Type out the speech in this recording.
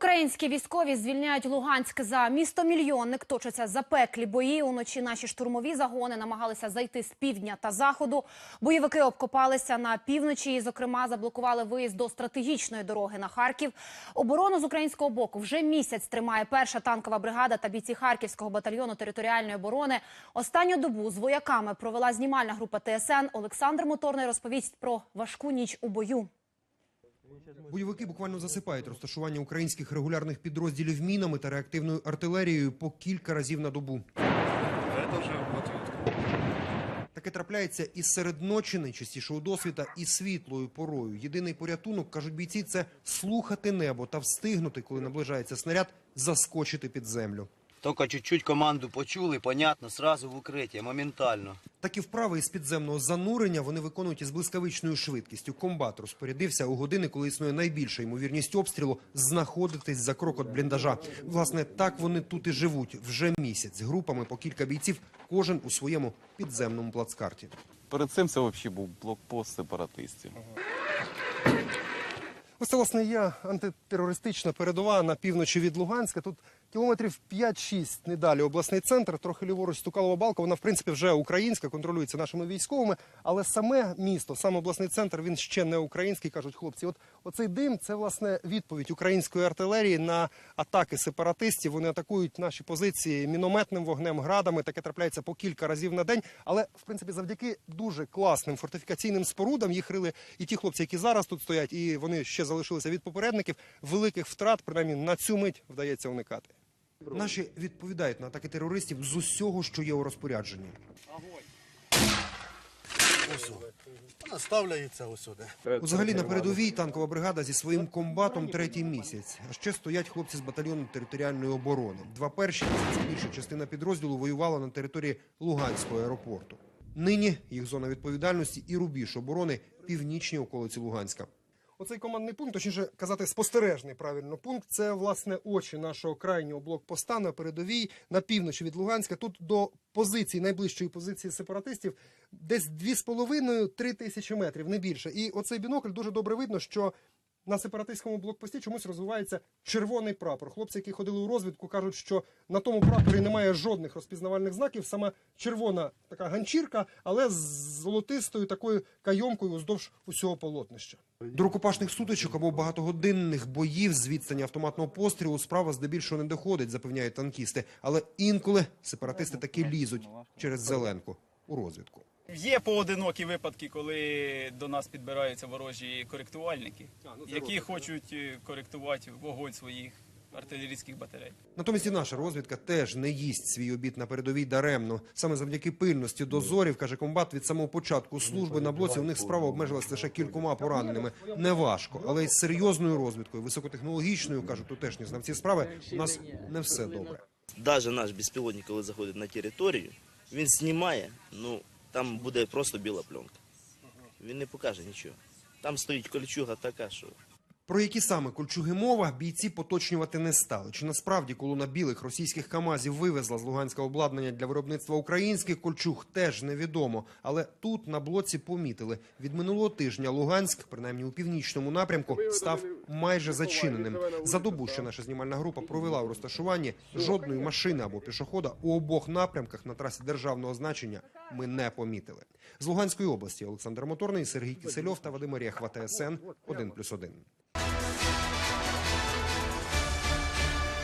Українські військові звільняють Луганськ за місто мільйонник. Точаться запеклі бої. Уночі наші штурмові загони намагалися зайти з півдня та заходу. Бойовики обкопалися на півночі. і, Зокрема, заблокували виїзд до стратегічної дороги на Харків. Оборону з українського боку вже місяць тримає перша танкова бригада та бійці Харківського батальйону територіальної оборони. Останню добу з вояками провела знімальна група ТСН. Олександр Моторний розповість про важку ніч у бою. Бойовики буквально засипають розташування українських регулярних підрозділів мінами та реактивною артилерією по кілька разів на добу. Таке трапляється і серед ночі, найчастіше у досвіта, і світлою порою. Єдиний порятунок, кажуть бійці, це слухати небо та встигнути, коли наближається снаряд, заскочити під землю. Только чуть-чуть команду почули, понятно, сразу в укриття, моментально. Такі вправи із підземного занурення вони виконують із блискавичною швидкістю. Комбат розпорядився у години, коли існує найбільша ймовірність обстрілу, знаходитись за крок від бліндажа. Власне, так вони тут і живуть вже місяць. Групами по кілька бійців, кожен у своєму підземному плацкарті. Перед цим це взагалі був блокпост сепаратистів. Ось це, власне, є антитерористична передова на півночі від Луганська. Тут кілометрів 5-6 не далі обласний центр, трохи ліворуч Стукалова балка. Вона, в принципі, вже українська, контролюється нашими військовими. Але саме місто, сам обласний центр, він ще не український, кажуть хлопці. От оцей дим це власне відповідь української артилерії на атаки сепаратистів. Вони атакують наші позиції мінометним вогнем, градами. Таке трапляється по кілька разів на день. Але в принципі, завдяки дуже класним фортифікаційним спорудам їх рили і ті хлопці, які зараз тут стоять, і вони ще залишилися від попередників. Великих втрат, принаймні на цю мить вдається уникати. Наші відповідають на атаки терористів з усього, що є у розпорядженні. Ось. Вона ставляється ось сюди. Взагалі на передовій танкова бригада зі своїм комбатом третій місяць. А ще стоять хлопці з батальйону територіальної оборони. Два перші місяці більша частина підрозділу воювала на території Луганського аеропорту. Нині їх зона відповідальності і рубіж оборони північні околиці Луганська. Оцей командний пункт, точніше казати, спостережний правильно пункт. Це власне очі нашого крайнього блокпоста на передовій на півночі від Луганська. Тут до позиції найближчої позиції сепаратистів десь 2,5-3 тисячі метрів, не більше. І оцей бінокль дуже добре видно, що на сепаратистському блокпості чомусь розвивається червоний прапор. Хлопці, які ходили у розвідку, кажуть, що на тому прапорі немає жодних розпізнавальних знаків. Саме червона така ганчірка, але з золотистою такою кайомкою уздовж усього полотнища. До рукопашних сутичок або багатогодинних боїв з відстані автоматного пострілу справа здебільшого не доходить, запевняють танкісти. Але інколи сепаратисти таки лізуть через зеленку у розвідку. Є поодинокі випадки, коли до нас підбираються ворожі коректувальники, які хочуть е, коректувати вогонь своїх артилерійських батарей. Натомість і наша розвідка теж не їсть свій обід на передовій даремно. Саме завдяки пильності дозорів, каже комбат, від самого початку служби на блоці у них справа обмежилась лише кількома пораненими. Неважко, але із серйозною розвідкою, високотехнологічною, кажуть тутешні знавці справи, у нас не все добре. Даже наш безпілотник, коли заходить на територію, він знімає, ну там буде просто біла пленка. Він не покаже нічого. Там стоїть кольчуга така, що Про які саме кольчуги мова бійці поточнювати не стали. Чи насправді колона білих російських камазів вивезла з Луганська обладнання для виробництва українських кольчуг, теж невідомо. Але тут на блоці помітили від минулого тижня Луганськ, принаймні у північному напрямку, став майже зачиненим. За добу, що наша знімальна група провела у розташуванні, жодної машини або пішохода у обох напрямках на трасі державного значення ми не помітили. З Луганської області Олександр Моторний, Сергій Кисельов та Вадим Орєхва, ТСН 1+,1.